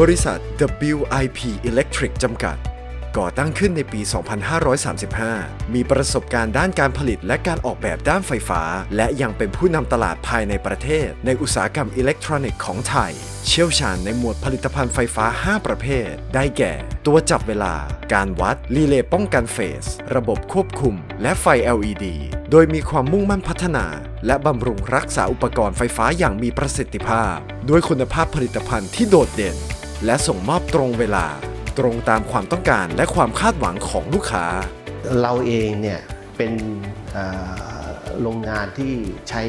บริษัท WIP Electric จำกัด ก่อตั้งขึ้นในปี 2535 มีประสบการณ์ด้านการผลิตและการออกแบบด้านไฟฟ้า และยังเป็นผู้นำตลาดภายในประเทศ ในอุตสาหกรรมอิเล็กทรอนิกส์ของไทย เชี่ยวชาญในหมวดผลิตภัณฑ์ไฟฟ้า 5 ประเภท ได้แก่ ตัวจับเวลา การวัด รีเลย์ป้องกันเฟส ระบบควบคุม และไฟ LED โดยมีความมุ่งมั่นพัฒนา และบำรุงรักษาอุปกรณ์ไฟฟ้าอย่างมีประสิทธิภาพ ด้วยคุณภาพผลิตภัณฑ์ที่โดดเด่น และส่งมอบตรงเวลา ตรงตามความต้องการและความคาดหวังของลูกค้า เราเองเนี่ยเป็นโรงงานที่ใช้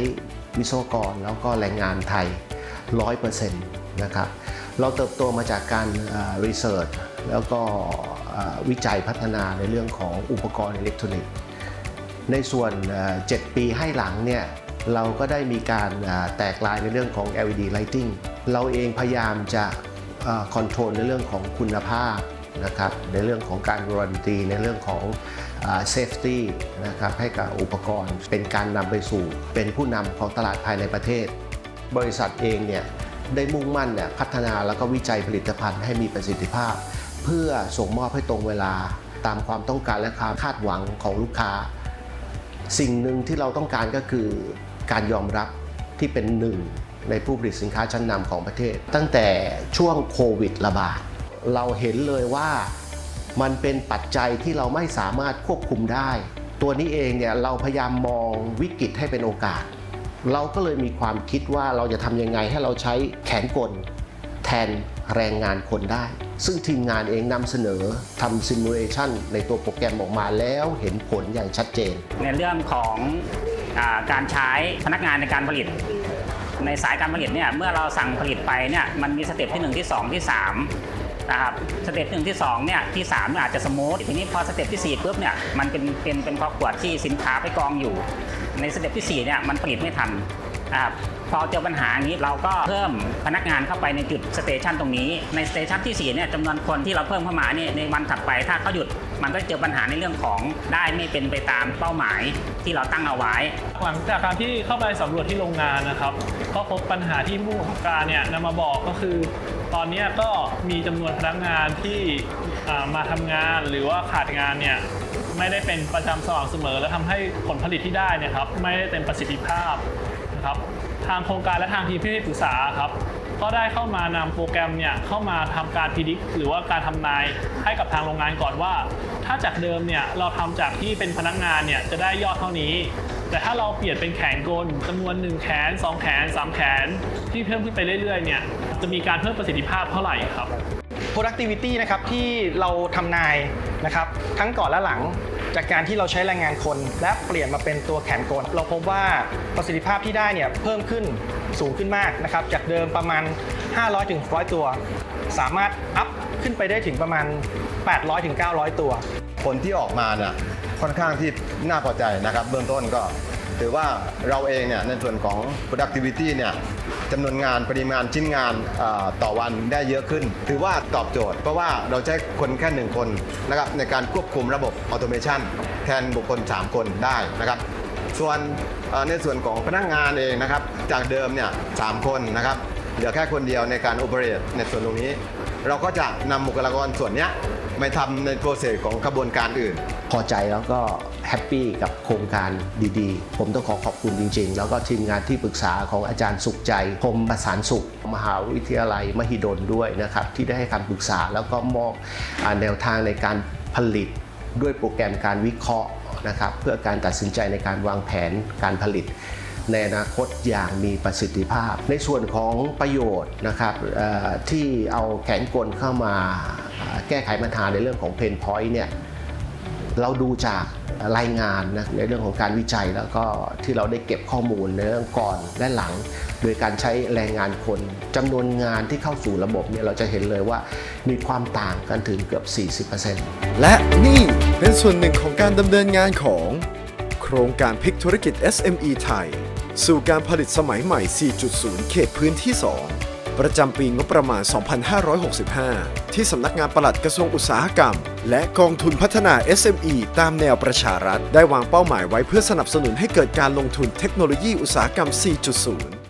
วิศวกรแล้วก็แรงงานไทย 100%นะครับ เราเติบโตมาจากการรีเสิร์ชแล้วก็วิจัยพัฒนาในเรื่องของอุปกรณ์อิเล็กทรอนิกส์ ในส่วนเอ่อ7ปีให้หลังเนี่ยเราก็ได้มีการแตกลายในเรื่องของ LED lighting เราเองพยายามจะ คอนโทรลในเรื่องของคุณภาพนะครับในเรื่องของการการันตีในเรื่องของเซฟตี้นะครับให้กับอุปกรณ์เป็นการนำไปสู่ เป็นผู้นำของตลาดภายในประเทศ บริษัทเองเนี่ยได้มุ่งมั่นเนี่ยพัฒนาแล้วก็วิจัยผลิตภัณฑ์ให้มีประสิทธิภาพ เพื่อส่งมอบให้ตรงเวลาตามความต้องการและความคาดหวังของลูกค้า สิ่งหนึ่งที่เราต้องการก็คือการยอมรับที่เป็นหนึ่ง ในผู้ผลิตสินค้าชั้นนำของประเทศ ตั้งแต่ช่วงโควิดระบาด เราเห็นเลยว่ามันเป็นปัจจัยที่เราไม่สามารถควบคุมได้ ตัวนี้เองเนี่ยเราพยายามมองวิกฤตให้เป็นโอกาส เราก็เลยมีความคิดว่าเราจะทำยังไงให้เราใช้แขนกลแทนแรงงานคนได้ ซึ่งทีมงานเองนำเสนอทำซิมูเลชันในตัวโปรแกรมออกมาแล้วเห็นผลอย่างชัดเจน ในเรื่องของอาการใช้พนักงานในการผลิต ในสายการผลิตเนี่ยเมื่อเราสั่งผลิตไปเนี่ยมันมีสเต็ปที่ 1 ที่ 2 ที่ 3 นะครับสเต็ปหนึ่งที่2เนี่ยที่3เนี่ยอาจจะสมูททีนี้พอสเต็ปที่4ปุ๊บเนี่ยมันเป็นเป็นเป็นครอบครัวที่สินค้าไปกองอยู่ ในสเต็ปที่4เนี่ยมันผลิตไม่ทันนะครับพอเจอปัญหานี้เราก็เพิ่มพนักงานเข้าไปในจุดสเตชันตรงนี้ ในสเตชันที่4เนี่ยจำนวนคนที่เราเพิ่มเข้ามาเนี่ยในวันถัดไปถ้าเขาหยุด มันก็เจอปัญหาในเรื่องของได้ไม่เป็นไปตามเป้าหมายที่เราตั้งเอาไว้ หลังจากการที่เข้าไปสำรวจที่โรงงานนะครับก็พบปัญหาที่ผู้ประกอบการเนี่ยนำมาบอกก็คือ ตอนนี้ก็มีจำนวนพนักงานที่มาทำงานหรือว่าขาดงานเนี่ยไม่ได้เป็นประจำสม่ำเสมอ และทำให้ผลผลิตที่ได้เนะครับไม่ได้เต็มประสิทธิภาพนะครับทางโครงการและทางทีมที่ปรึกษาครับ ก็ได้เข้ามานำโปรแกรมเนี่ยเข้ามาทำการพิจิตหรือว่าการทำนายให้กับทางโรงงานก่อนว่า ถ้าจากเดิมเนี่ยเราทำจากที่เป็นพนักงานเนี่ยจะได้ยอดเท่านี้ แต่ถ้าเราเปลี่ยนเป็นแขนกลจำนวน 1 แขน 2 แขน 3 แขน ที่เพิ่มขึ้นไปเรื่อยๆเนี่ยจะมีการเพิ่มประสิทธิภาพเท่าไหร่ครับ productivity นะครับที่เราทำนายนะครับทั้งก่อนและหลัง จากการที่เราใช้แรงงานคน และเปลี่ยนมาเป็นตัวแขนกล เราพบว่าประสิทธิภาพที่ได้เนี่ยเพิ่มขึ้นสูงขึ้นมากนะครับจากเดิมประมาณ 500ถึงตัว สามารถอัพขึ้นไปได้ถึงประมาณ800ถึงตัว ผลที่ออกมาเนี่ยค่อนข้างที่น่าพอใจนะครับ เบื้องต้นก็ ถือว่าเราเองเนี่ยในส่วนของ productivity เนี่ยจำนวนงานปริมาณชิ้นงานต่อวันได้เยอะขึ้น ถือว่าตอบโจทย์ เพราะว่าเราใช้คนแค่หนึ่งคนนะครับในการควบคุมระบบออโตเมชันแทนบุคคล 3 คนได้นะครับส่วนในส่วนของพนักงานเองนะครับ จากเดิมเนี่ยสามคนนะครับเหลือแค่คนเดียวในการโอเปเรตในส่วนตรงนี้ เราก็จะนำบุคลากรส่วนนี้ไปทำในโปรเซสของกระบวนการอื่น พอใจแล้วก็แฮปปี้กับโครงการดีๆ ผมต้องขอขอบคุณจริง ๆ แล้วก็ทีมงานที่ปรึกษาของอาจารย์สุขใจพรมประสานสุข มหาวิทยาลัยมหิดลด้วยนะครับ ที่ได้ให้คำปรึกษาแล้วก็มอบแนวทางในการผลิตด้วยโปรแกรมการวิเคราะห์นะครับ เพื่อการตัดสินใจในการวางแผนการผลิต ในอนาคตอย่างมีประสิทธิภาพ ในส่วนของประโยชน์นะครับที่เอาแขนกลเข้ามาอ่าแก้ไขปัญหาในเรื่องของเพนพอยต์เนี่ย เราดูจากรายงานนะในเรื่องของการวิจัยแล้วก็ที่เราได้เก็บข้อมูลในเรื่องก่อนและหลัง โดยการใช้แรงงานคนจำนวนงานที่เข้าสู่ระบบเนี่ยเราจะเห็นเลยว่ามีความต่างกันถึงเกือบ 40%และนี่เป็นส่วนหนึ่งของการดำเนินงานของโครงการพลิกธุรกิจ SME ไทย สู่การผลิตสมัยใหม่ 4.0 เขตพื้นที่ 2 ประจำปีงบประมาณ 2565 ที่สำนักงานปลัดกระทรวงอุตสาหกรรม และกองทุนพัฒนา SME ตามแนวประชารัฐ ได้วางเป้าหมายไว้เพื่อสนับสนุนให้เกิดการลงทุนเทคโนโลยีอุตสาหกรรม 4.0